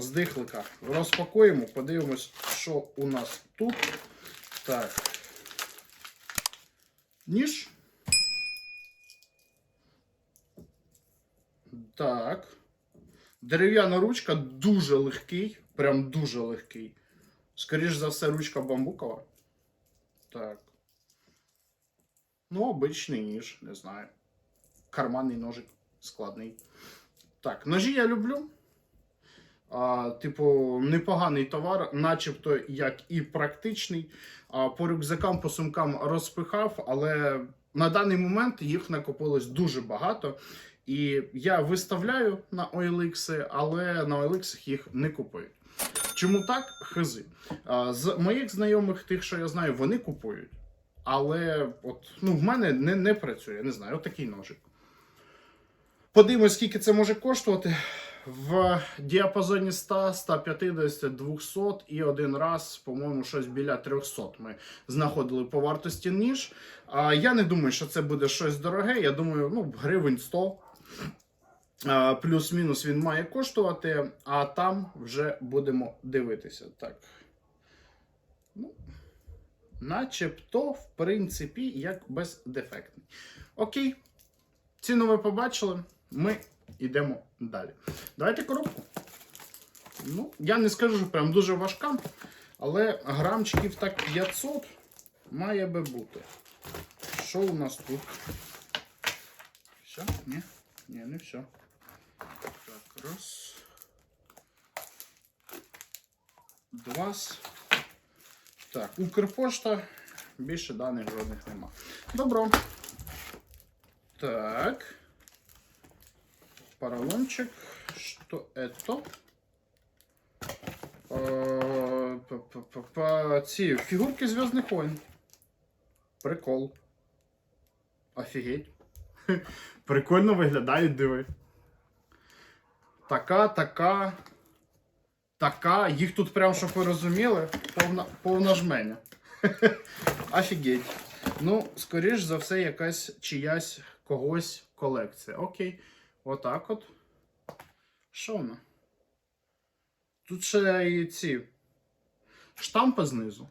з дихлика розпакуємо, подивимось, що у нас тут. Так. Ніж. Так. Дерев'яна ручка дуже легкий, прям дуже легкий. Скоріш за все, ручка бамбукова. Так. Ну, обичний ніж, не знаю. Карманний ножик складний. Так, ножі я люблю. А, типу, непоганий товар, начебто як і практичний. А, по рюкзакам, по сумкам розпихав, але на даний момент їх накопилось дуже багато. І я виставляю на OLX, але на OLX їх не купують. Чому так? Хизи. А, З моїх знайомих, тих, що я знаю, вони купують. Але от, ну, в мене не, не працює, не знаю, от такий ножик. Подивимось, скільки це може коштувати. В діапазоні 100, 150, 200 і один раз, по-моєму, щось біля 300 ми знаходили по вартості ніж. А я не думаю, що це буде щось дороге. Я думаю, ну, гривень 100. Плюс-мінус він має коштувати, а там вже будемо дивитися. Так. Ну, начебто, в принципі, як бездефектний. Окей. Ціну ви побачили. Ми йдемо далі. Давайте коробку. Ну, я не скажу, що прям дуже важка, але грамчиків так 500 має би бути. Що у нас тут? Все? Ні? Ні, не все. Так, раз. Два. Так, Укрпошта. Більше даних жодних нема. Добро. Так. Поролончик. Что это? Ці фігурки Зв'язних войн. Прикол. Офігеть. Прикольно виглядають, диви. Така, така. Така. Їх тут прям, щоб ви розуміли, повна, повна жменя. Офігеть. Ну, скоріш за все, якась чиясь когось колекція. Окей. Отак от. Що воно? Тут ще і ці штампи знизу.